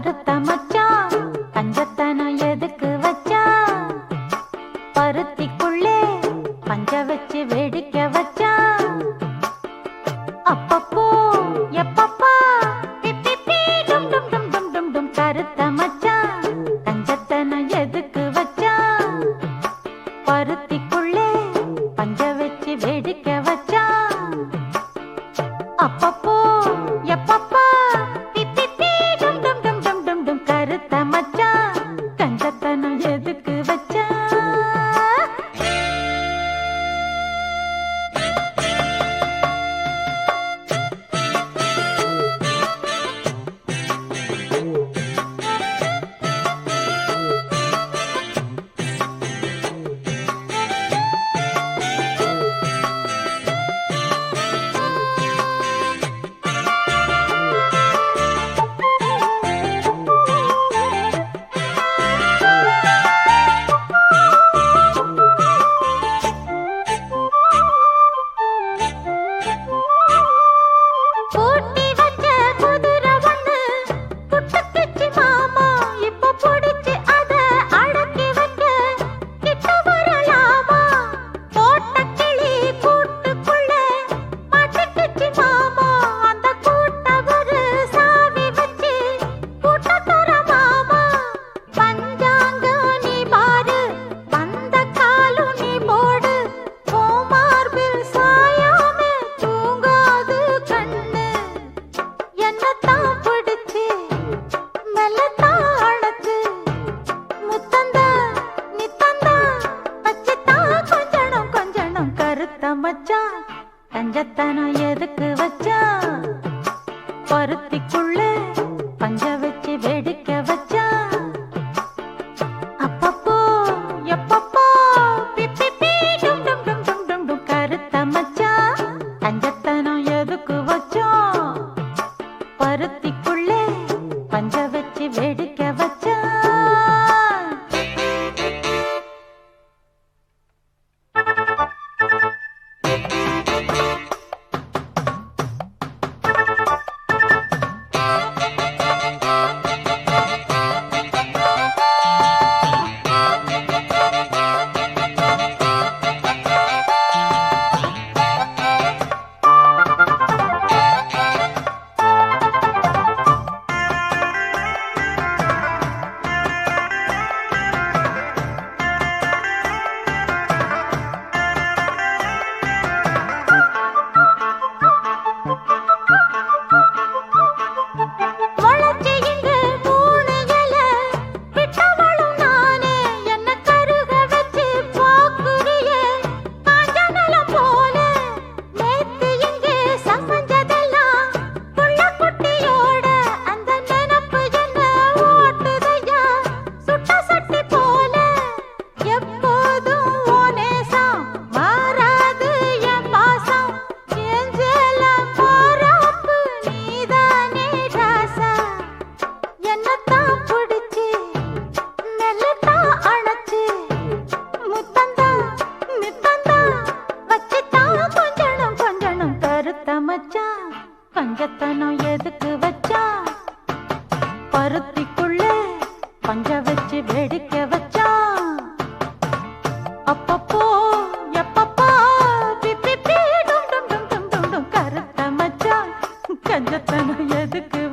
பருத்த மச்சான் பஞ்சத்தனம் எதுக்கு வச்சா பருத்திக்குள்ளே பஞ்ச வச்சு வெடிக்க வச்சா அப்பப்போ எப்பப்பா? கருத்த மச்சான் பஞ்சத்தனம் எதுக்கு வச்சா பருத்திக்குள்ளே பஞ்ச வச்சு வெடிக்க வச்சா அப்பப்போ தஞ்சத்தனம் எதுக்கு வச்சா? பருத்திக்குள்ள பஞ்ச வச்சு வெடிக்க வச்சா? அப்பப்போ எப்பப்போ கருத்த மச்சா? தஞ்சத்தனம் எதுக்கு வச்சோம்? பருத்தி பஞ்சத்தனம் எதுக்கு வச்சா? பருத்திக்குள்ள பஞ்ச வச்சு வெடிக்க வச்சா? அப்பப்போ எப்பப்போ கருத்த மச்சா கஞ்சத்தனம் எதுக்கு